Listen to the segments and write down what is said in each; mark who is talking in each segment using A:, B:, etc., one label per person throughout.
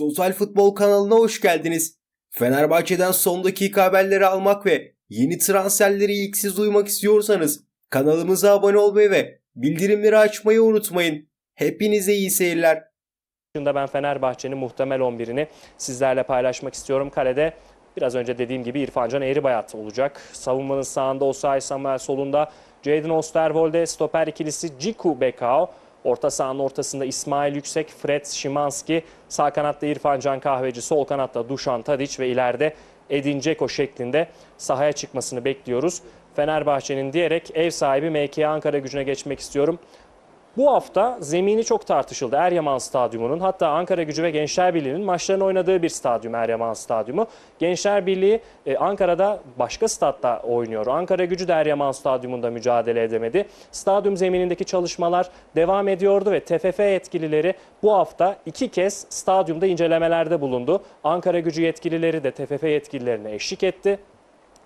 A: Total Futbol kanalına hoş geldiniz. Fenerbahçe'den son dakika haberleri almak ve yeni transferleri ilk siz duymak istiyorsanız kanalımıza abone olmayı ve bildirimleri açmayı unutmayın. Hepinize iyi seyirler.
B: Şimdi ben Fenerbahçe'nin muhtemel 11'ini sizlerle paylaşmak istiyorum. Kalede biraz önce dediğim gibi İrfancan Eğribayat olacak. Savunmanın sağında Osay Samuel solunda Jadon Osterwolde, stoper ikilisi Ciku Bekao. Orta sahanın ortasında İsmail Yüksek, Fred Şimanski, sağ kanatta İrfan Can Kahveci, sol kanatta Dušan Tadić ve ileride Edin Dzeko şeklinde sahaya çıkmasını bekliyoruz. Fenerbahçe'nin diyerek ev sahibi MK Ankara gücüne geçmek istiyorum. Bu hafta zemini çok tartışıldı Eryaman Stadyumu'nun. Hatta Ankara Gücü ve Gençler Birliği'nin maçlarını oynadığı bir stadyum Eryaman Stadyumu. Gençler Birliği e, Ankara'da başka statta oynuyor. Ankara Gücü de Eryaman Stadyumu'nda mücadele edemedi. Stadyum zeminindeki çalışmalar devam ediyordu ve TFF yetkilileri bu hafta iki kez stadyumda incelemelerde bulundu. Ankara Gücü yetkilileri de TFF yetkililerine eşlik etti.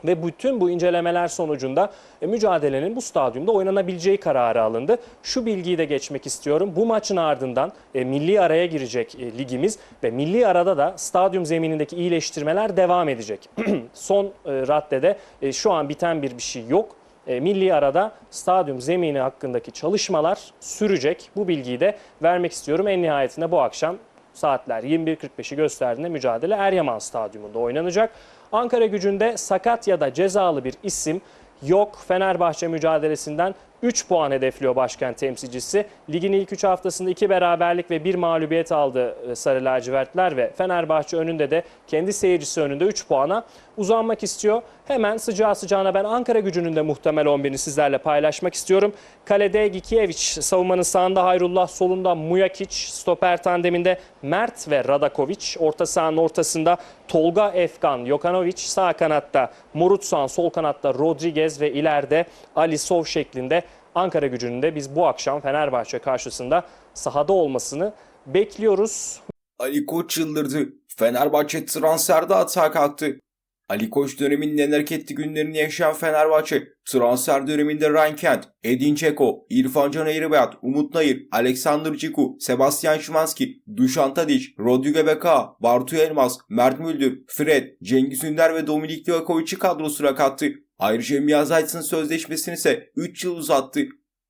B: Ve bütün bu incelemeler sonucunda e, mücadelenin bu stadyumda oynanabileceği kararı alındı. Şu bilgiyi de geçmek istiyorum. Bu maçın ardından e, milli araya girecek e, ligimiz ve milli arada da stadyum zeminindeki iyileştirmeler devam edecek. Son raddede şu an biten bir bir şey yok. Milli arada stadyum zemini hakkındaki çalışmalar sürecek. Bu bilgiyi de vermek istiyorum. En nihayetinde bu akşam saatler 21.45'i gösterdiğinde mücadele Eryaman Stadyumunda oynanacak. Ankara gücünde sakat ya da cezalı bir isim yok. Fenerbahçe mücadelesinden 3 puan hedefliyor başkent temsilcisi. Ligin ilk 3 haftasında 2 beraberlik ve 1 mağlubiyet aldı e, Sarı Lacivertler ve Fenerbahçe önünde de kendi seyircisi önünde 3 puana uzanmak istiyor. Hemen sıcağı sıcağına ben Ankara gücünün de muhtemel 11'ini sizlerle paylaşmak istiyorum. Kalede Gikiewicz, savunmanın sağında Hayrullah, solunda Mujakic, stoper tandeminde Mert ve Radakovic, orta sahanın ortasında Tolga Efkan, Jokanovic, sağ kanatta Morutsan, sol kanatta Rodriguez ve ileride Ali Sov şeklinde Ankara gücünün de biz bu akşam Fenerbahçe karşısında sahada olmasını bekliyoruz.
A: Ali Koç çıldırdı. Fenerbahçe transferde atağa kalktı. Ali Koç döneminin en hareketli günlerini yaşayan Fenerbahçe, transfer döneminde Ryan Kent, Edin Dzeko, İrfan Can Eğribayat, Umut Nayır, Alexander Ciku, Sebastian Szymanski, Dušan Tadić, Rodrigo Beka, Bartu Elmas, Mert Müldür, Fred, Cengiz Ünder ve Dominik Livakovic'i kadrosuna kattı. Ayrıca Mia sözleşmesini ise 3 yıl uzattı.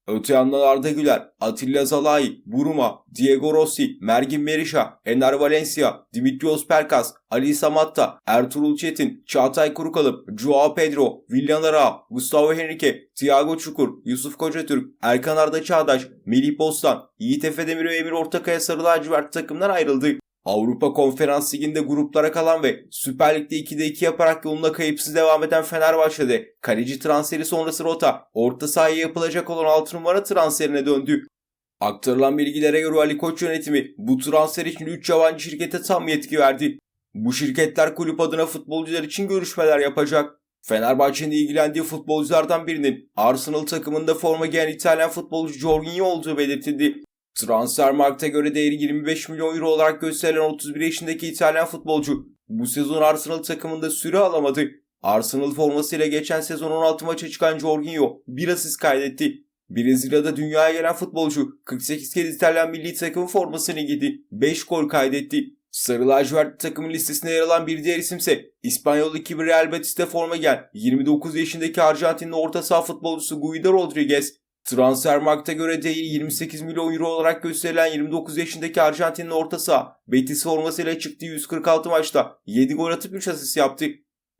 A: Öte yandan Arda Güler, Atilla Zalai, Buruma, Diego Rossi, Mergin Merisha, Ener Valencia, Dimitrios Perkas, Ali Samatta, Ertuğrul Çetin, Çağatay Kurukalıp, Joao Pedro, Willian Ara, Gustavo Henrique, Thiago Çukur, Yusuf Kocatürk, Erkan Arda Çağdaş, Melih Bostan, Yiğit Efe Demir ve Emir Ortakaya Sarı Lacivert takımdan ayrıldı. Avrupa Konferans Ligi'nde gruplara kalan ve Süper Lig'de 2'de 2 yaparak yoluna kayıpsız devam eden Fenerbahçe'de kaleci transferi sonrası rota orta sahaya yapılacak olan 6 numara transferine döndü. Aktarılan bilgilere göre Ali Koç yönetimi bu transfer için 3 yabancı şirkete tam yetki verdi. Bu şirketler kulüp adına futbolcular için görüşmeler yapacak. Fenerbahçe'nin ilgilendiği futbolculardan birinin Arsenal takımında forma giyen İtalyan futbolcu Jorginho olduğu belirtildi. Transfermarkt'a göre değeri 25 milyon euro olarak gösterilen 31 yaşındaki İtalyan futbolcu bu sezon Arsenal takımında süre alamadı. Arsenal formasıyla geçen sezon 16 maça çıkan Jorginho bir asist kaydetti. Brezilya'da dünyaya gelen futbolcu 48 kez İtalyan milli takımın formasını giydi. 5 gol kaydetti. Sarı lacivert takımın listesinde yer alan bir diğer isimse İspanyol ekibi Real Betis'te forma giyen 29 yaşındaki Arjantinli orta saha futbolcusu Guido Rodriguez. Transfermarkt'a göre değeri 28 milyon euro olarak gösterilen 29 yaşındaki Arjantinli orta saha Betis formasıyla çıktığı 146 maçta 7 gol atıp 3 asist yaptı.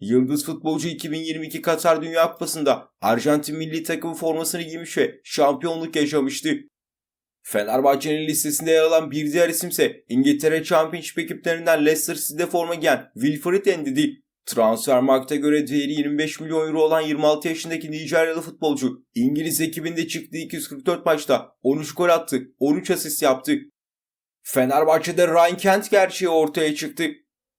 A: Yıldız futbolcu 2022 Katar Dünya Kupası'nda Arjantin milli takım formasını giymiş ve şampiyonluk yaşamıştı. Fenerbahçe'nin listesinde yer alan bir diğer isimse İngiltere Championship ekiplerinden Leicester City'de forma giyen Wilfried Ndidi. Transfermarkt'a göre değeri 25 milyon euro olan 26 yaşındaki Nijeryalı futbolcu İngiliz ekibinde çıktığı 244 maçta 13 gol attı, 13 asist yaptı. Fenerbahçe'de Ryan Kent gerçeği ortaya çıktı.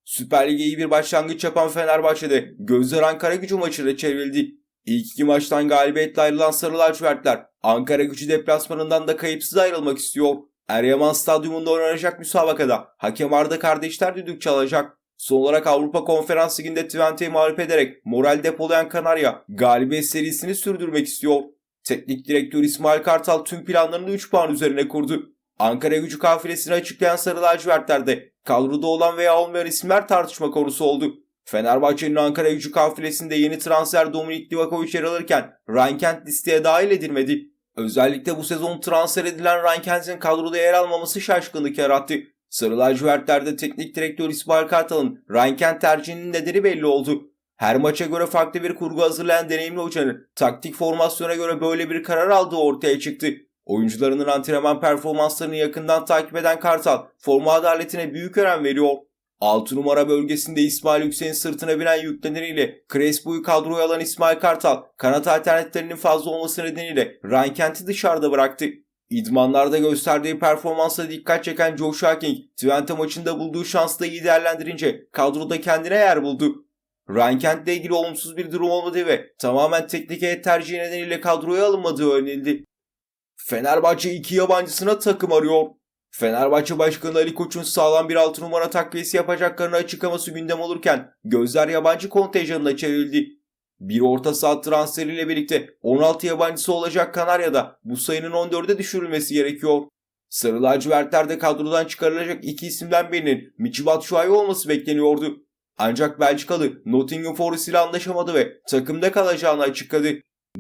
A: Süper Lig'e iyi bir başlangıç yapan Fenerbahçe'de gözler Ankara gücü maçıyla çevrildi. İlk iki maçtan galibiyetle ayrılan Sarı Lacivertler Ankara gücü deplasmanından da kayıpsız ayrılmak istiyor. Eryaman Stadyumunda oynanacak müsabakada hakem Arda kardeşler düdük çalacak. Son olarak Avrupa Konferans Ligi'nde Twente'yi mağlup ederek moral depolayan Kanarya galibiyet serisini sürdürmek istiyor. Teknik direktör İsmail Kartal tüm planlarını 3 puan üzerine kurdu. Ankara gücü kafilesini açıklayan Sarı Lacivertler'de kadroda olan veya olmayan isimler tartışma konusu oldu. Fenerbahçe'nin Ankara gücü kafilesinde yeni transfer Dominik Divakovic yer alırken Ryan Kent listeye dahil edilmedi. Özellikle bu sezon transfer edilen Ryan Kent'in kadroda yer almaması şaşkınlık yarattı. Sarı lacivertlerde teknik direktör İsmail Kartal'ın Ryan Kent tercihinin nedeni belli oldu. Her maça göre farklı bir kurgu hazırlayan deneyimli hocanın taktik formasyona göre böyle bir karar aldığı ortaya çıktı. Oyuncularının antrenman performanslarını yakından takip eden Kartal forma adaletine büyük önem veriyor. 6 numara bölgesinde İsmail Yüksel'in sırtına binen yükleneriyle Crespo'yu kadroya alan İsmail Kartal kanat alternatiflerinin fazla olması nedeniyle Ryan Kent'i dışarıda bıraktı. İdmanlarda gösterdiği performansla dikkat çeken Joshua King, Twente maçında bulduğu şansı da iyi değerlendirince kadroda kendine yer buldu. Ryan Kent'le ilgili olumsuz bir durum olmadığı ve tamamen teknik heyet tercihi nedeniyle kadroya alınmadığı öğrenildi. Fenerbahçe iki yabancısına takım arıyor. Fenerbahçe Başkanı Ali Koç'un sağlam bir 6 numara takviyesi yapacaklarını açıklaması gündem olurken gözler yabancı kontenjanına çevrildi. Bir orta saha transferiyle birlikte 16 yabancısı olacak Kanarya'da bu sayının 14'e düşürülmesi gerekiyor. Sarı lacivertlerde kadrodan çıkarılacak iki isimden birinin Michy Batshuayi olması bekleniyordu. Ancak Belçikalı Nottingham Forest ile anlaşamadı ve takımda kalacağını açıkladı.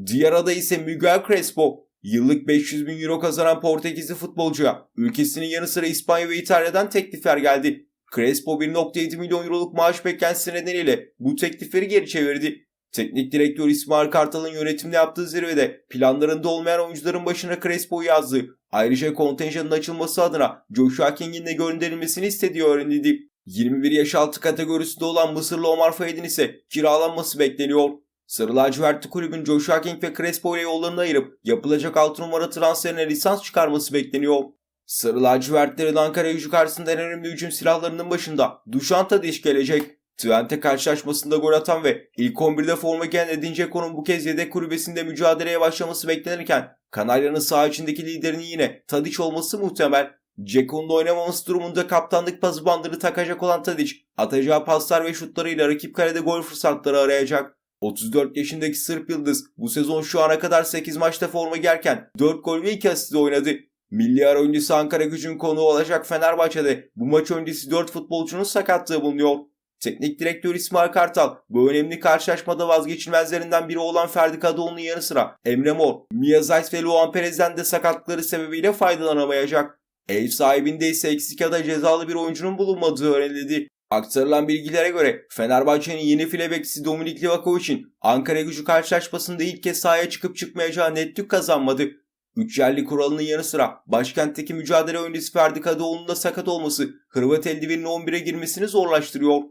A: Diğer aday ise Miguel Crespo. Yıllık 500 bin euro kazanan Portekizli futbolcuya ülkesinin yanı sıra İspanya ve İtalya'dan teklifler geldi. Crespo 1.7 milyon euroluk maaş beklentisi nedeniyle bu teklifleri geri çevirdi. Teknik direktör İsmail Kartal'ın yönetimde yaptığı zirvede planlarında olmayan oyuncuların başına Crespo'yu yazdı. Ayrıca kontenjanın açılması adına Joshua King'in de gönderilmesini istediği öğrenildi. 21 yaş altı kategorisinde olan Mısırlı Omar Fayd'in ise kiralanması bekleniyor. Sarı lacivertli kulübün Joshua King ve Crespo ile yollarını ayırıp yapılacak 6 numara transferine lisans çıkarması bekleniyor. Sarı lacivertlerin Ankara gücü karşısında en önemli hücum silahlarının başında Dušan Tadić gelecek. Twente karşılaşmasında gol atan ve ilk 11'de forma giyen Edin Dzeko'nun bu kez yedek kulübesinde mücadeleye başlaması beklenirken Kanarya'nın saha içindeki liderinin yine Tadić olması muhtemel. Dzeko'nun oynamaması durumunda kaptanlık pası bandını takacak olan Tadić atacağı paslar ve şutlarıyla rakip kalede gol fırsatları arayacak. 34 yaşındaki Sırp Yıldız bu sezon şu ana kadar 8 maçta forma giyerken 4 gol ve 2 asist oynadı. Milli ara öncesi Ankara gücün konuğu olacak Fenerbahçe'de bu maç öncesi 4 futbolcunun sakatlığı bulunuyor. Teknik direktör İsmail Kartal bu önemli karşılaşmada vazgeçilmezlerinden biri olan Ferdi Kadıoğlu'nun yanı sıra Emre Mor, Mia Zayt ve Luan Perez'den de sakatlıkları sebebiyle faydalanamayacak. Ev sahibinde ise eksik ya da cezalı bir oyuncunun bulunmadığı öğrenildi. Aktarılan bilgilere göre Fenerbahçe'nin yeni file bekçisi Dominik Livakovic'in Ankara gücü karşılaşmasında ilk kez sahaya çıkıp çıkmayacağı netlük kazanmadı. Üç yerli kuralının yanı sıra başkentteki mücadele öncesi Ferdi Kadıoğlu'nun da sakat olması Hırvat eldiveninin 11'e girmesini zorlaştırıyor.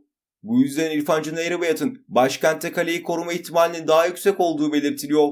A: Bu yüzden İrfan Can Eğribayat'ın başkentte kaleyi koruma ihtimalinin daha yüksek olduğu belirtiliyor.